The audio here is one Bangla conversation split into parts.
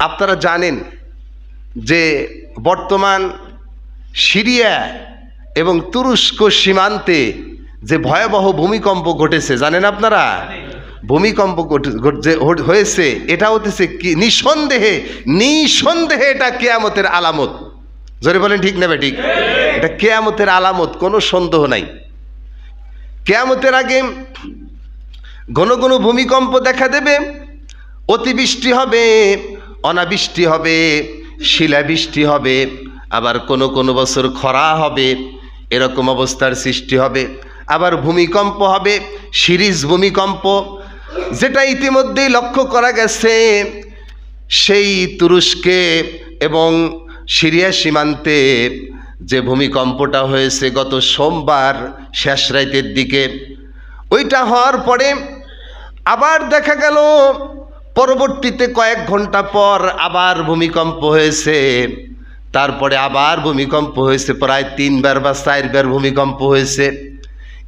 আপনারা জানেন যে বর্তমান সিরিয়া এবং তুরস্ক সীমান্তে যে ভয়াবহ ভূমিকম্প ঘটেছে, জানেন আপনারা? ভূমিকম্প যে হয়েছে, এটা হতেছে কি? নিঃসন্দেহে নিঃসন্দেহে এটা কেয়ামতের আলামত। জোরে বলেন, ঠিক নেবে ঠিক? এটা কেয়ামতের আলামত, কোনো সন্দেহ নাই। কেয়ামতের আগে ঘন ঘন ভূমিকম্প দেখা দেবে, অতিবৃষ্টি হবে অনাবৃষ্টি হবে, শিলাবৃষ্টি হবে, আবার কোনো কোনো বছর খরা হবে, এরকম অবস্থার সৃষ্টি হবে। আবার ভূমিকম্প হবে, সিরিজ ভূমিকম্প, যেটা ইতিমধ্যেই লক্ষ্য করা গেছে, সেই তুরস্কে এবং সিরিয়া সীমান্তে যে ভূমিকম্পটা হয়েছে গত সোমবার শেষ রাইতের দিকে, ওইটা হওয়ার পরে আবার দেখা গেল পরবর্তীতে কয়েক ঘণ্টা পর আবার ভূমিকম্প হয়েছে। তারপরে আবার ভূমিকম্প হয়েছে, প্রায় তিনবার বা চারবার ভূমিকম্প হয়েছে।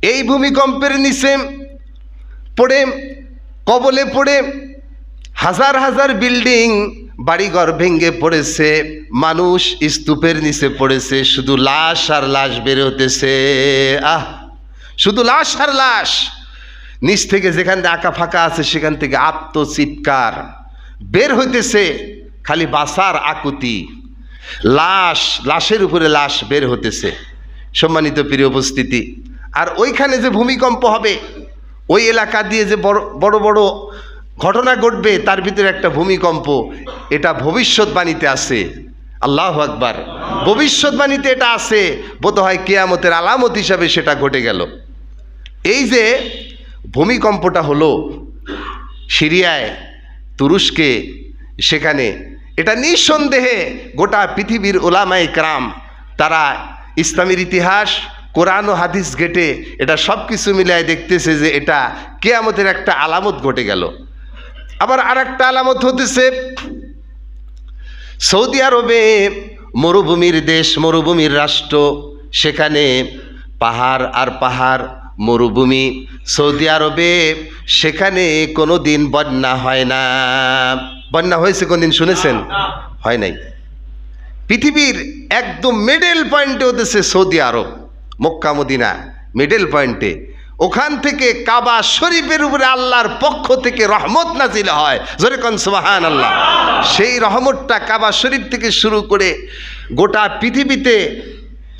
এই ভূমিকম্পের নিচে পড়ে, কবলে পড়ে হাজার হাজার বিল্ডিং বাড়িঘর ভেঙে পড়েছে। মানুষ স্তূপের নিচে পড়েছে, শুধু লাশ আর লাশ বের হতেছে। আহ, শুধু লাশ আর লাশ। নিচ থেকে যেখান থেকে আঁকা ফাঁকা আছে, সেখান থেকে আত্মচিৎকার। বের হইতেছে খালি বাসার আকুতি। লাশ, লাশের উপরে লাশ বের হতেছে সম্মানিত প্রিয় উপস্থিতি, আর ওইখানে যে ভূমিকম্প হবে, ওই এলাকা দিয়ে যে বড় বড় বড় ঘটনা ঘটবে, তার ভিতরে একটা ভূমিকম্প, এটা ভবিষ্যৎবাণীতে আছে। আল্লাহ আকবার। ভবিষ্যৎবাণীতে এটা আছে বোধ হয় কেয়ামতের আলামত হিসাবে সেটা ঘটে গেল। এই যে ভূমিকম্পটা হলো সিরিয়ায় তুরস্কে, সেখানে। এটা নিঃসন্দেহে গোটা পৃথিবীর ওলামাই ক্রাম, তারা ইসলামের ইতিহাস, কোরআন ও হাদিস ঘেটে এটা সব কিছু মিলায় দেখতেছে যে এটা কেয়ামতের একটা আলামত ঘটে গেল। আবার আর একটা আলামত হতেছে, সৌদি আরবে মরুভূমির দেশ, মরুভূমির রাষ্ট্র, সেখানে পাহাড় আর পাহাড় মরুভূমি সৌদি আরবে, সেখানে কোনো দিন বন্যা হয় না। বন্যা হয়েছে কোনদিন শুনেছেন? হয় নাই। পৃথিবীর একদম মিডল পয়েন্টে হতেছে সৌদি আরব, মক্কা, মদিনা মিডল পয়েন্টে ওখান থেকে কাবা শরীফের উপরে আল্লাহর পক্ষ থেকে রহমত নাজিল হয়। জোরে কন সুবাহান আল্লাহ সেই রহমতটা কাবা শরীফ থেকে শুরু করে গোটা পৃথিবীতে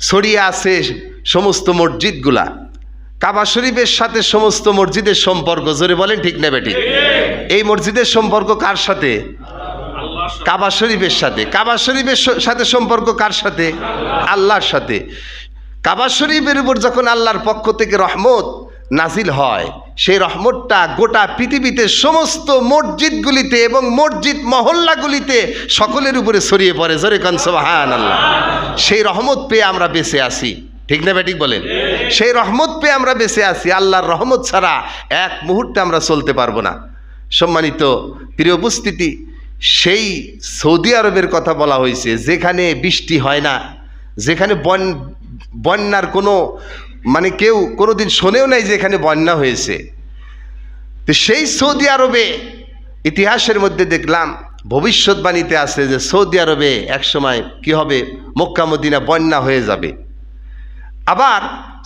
ছড়িয়ে আছে সমস্ত মসজিদগুলা। কাবা শরীফের সাথে সমস্ত মসজিদের সম্পর্ক, জোরে বলেন ঠিক নেবে ঠিক এই মসজিদের সম্পর্ক কার সাথে? কাবা শরীফের সাথে। কাবা শরীফের সাথে সম্পর্ক কার সাথে? আল্লাহর সাথে। কাবা শরীফের উপর যখন আল্লাহর পক্ষ থেকে রহমত নাজিল হয়, সেই রহমতটা গোটা পৃথিবীতে সমস্ত মসজিদগুলিতে এবং মসজিদ মহল্লাগুলিতে সকলের উপরে ছড়িয়ে পড়ে। জোরে কনসবাহান আল্লাহ সেই রহমত পেয়ে আমরা বেঁচে আছি। ঠিক না ব্যাটিক বলেন? সেই রহমত পেয়ে আমরা বেঁচে আছি, আল্লাহর রহমত ছাড়া এক মুহূর্তে আমরা চলতে পারব না। সম্মানিত প্রিয় উপস্থিতি, সেই সৌদি আরবের কথা বলা হয়েছে, যেখানে বৃষ্টি হয় না, যেখানে বন, বন্যার কোনো মানে কেউ কোনো দিন শোনেও নাই যে এখানে বন্যা হয়েছে। তো সেই সৌদি আরবে ইতিহাসের মধ্যে দেখলাম, ভবিষ্যৎবাণীতে আছে যে সৌদি আরবে একসময় কি হবে? মক্কা, মদিনা বন্যা হয়ে যাবে। আবার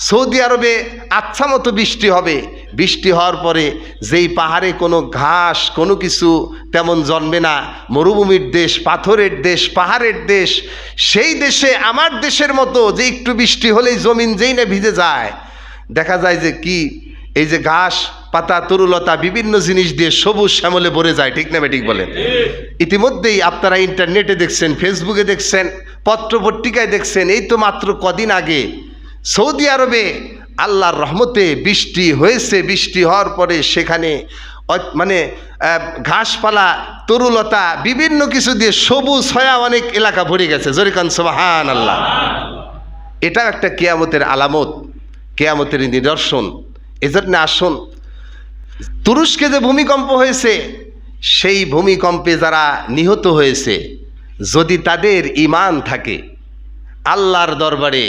সৌদি আরবে আচ্ছা মতো বৃষ্টি হবে। বৃষ্টি হওয়ার পরে যেই পাহাড়ে কোনো ঘাস, কোনো কিছু তেমন জন্মে না। মরুভূমির দেশ, পাথরের দেশ, পাহাড়ের দেশ, সেই দেশে, আমার দেশের মতো যে একটু বৃষ্টি হলেই জমিন যেই না ভিজে যায়। দেখা যায় যে কি, এই যে ঘাস, পাতা, তরুলতা, বিভিন্ন জিনিস দিয়ে সবুজ শ্যামলে ভরে যায়, ঠিক না ঠিক বলেন? ইতিমধ্যেই আপনারা ইন্টারনেটে দেখছেন, ফেসবুকে দেখছেন, পত্রপত্রিকায় দেখছেন, এই তো মাত্র কদিন আগে সৌদি আরবে আল্লাহর রহমতে বৃষ্টি হয়েছে, বৃষ্টি হওয়ার পরে সেখানে মানে ঘাসপালা, তরুলতা, বিভিন্ন কিছু দিয়ে সবুজ হয়া অনেক এলাকা ভরে গেছে। জরিকান সোবাহান আল্লাহ এটাও একটা কেয়ামতের আলামত, কেয়ামতের নিদর্শন। এজন্য আসুন, তুরস্কে যে ভূমিকম্প হয়েছে, সেই ভূমিকম্পে যারা নিহত হয়েছে, যদি তাদের ইমান থাকে, আল্লাহর দরবারে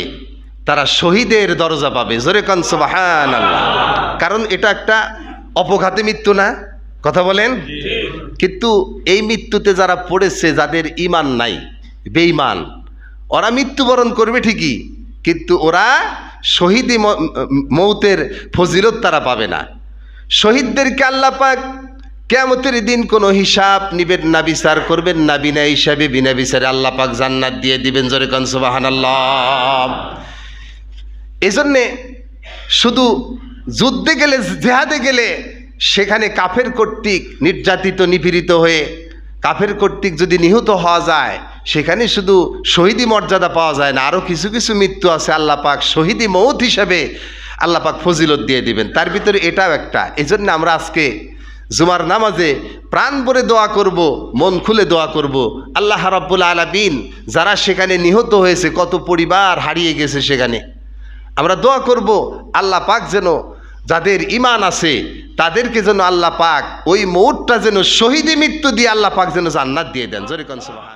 তারা শহীদের দরজা পাবে। জোরে কনসবাহান কারণ এটা একটা অপঘাতে মৃত্যু না? কথা বলেন? কিন্তু এই মৃত্যুতে যারা পড়েছে, যাদের ইমান নাই, বেঈমান, ওরা মৃত্যুবরণ করবে ঠিকই, কিন্তু ওরা শহীদি মৌতের ফজিলত তারা পাবে না। শহীদদেরকে আল্লাহ কেমতের দিন কোনো হিসাব নিবেন না, বিচার করবেন না, বিনা হিসাবে, বিনা বিচারে আল্লাহ পাক জান্নাত দিয়ে দিবেন। জোরে কনসবাহান আল্লাহ এজন্যে শুধু যুদ্ধে গেলে, জেহাদে গেলে সেখানে কাফের কর্তৃক নির্যাতিত, নিপীড়িত হয়ে কাফের কর্তৃক যদি নিহত হওয়া যায়, সেখানে শুধু শহীদি মর্যাদা পাওয়া যায় না আরও কিছু কিছু মৃত্যু আছে আল্লাহ পাক শহীদি মৌত হিসাবে আল্লাহ পাক ফজিলত দিয়ে দিবেন। তার ভিতরে এটাও একটা। এজন্য আমরা আজকে জুমার নামাজে প্রাণ ভরে দোয়া করব, মন খুলে দোয়া করব। আল্লাহ রাব্বুল আলামিন যারা সেখানে নিহত হয়েছে, কত পরিবার হারিয়ে গেছে সেখানে। আমরা দোয়া করব, আল্লাহ পাক যেন যাদের ইমান আছে, তাদেরকে যেন আল্লাহ পাক ওই মৌটটা যেন শহীদে মৃত্যু দিয়ে আল্লাহ পাক যেন জান্নাত দিয়ে দেন। জরিকন কোন সুবহানাল্লাহ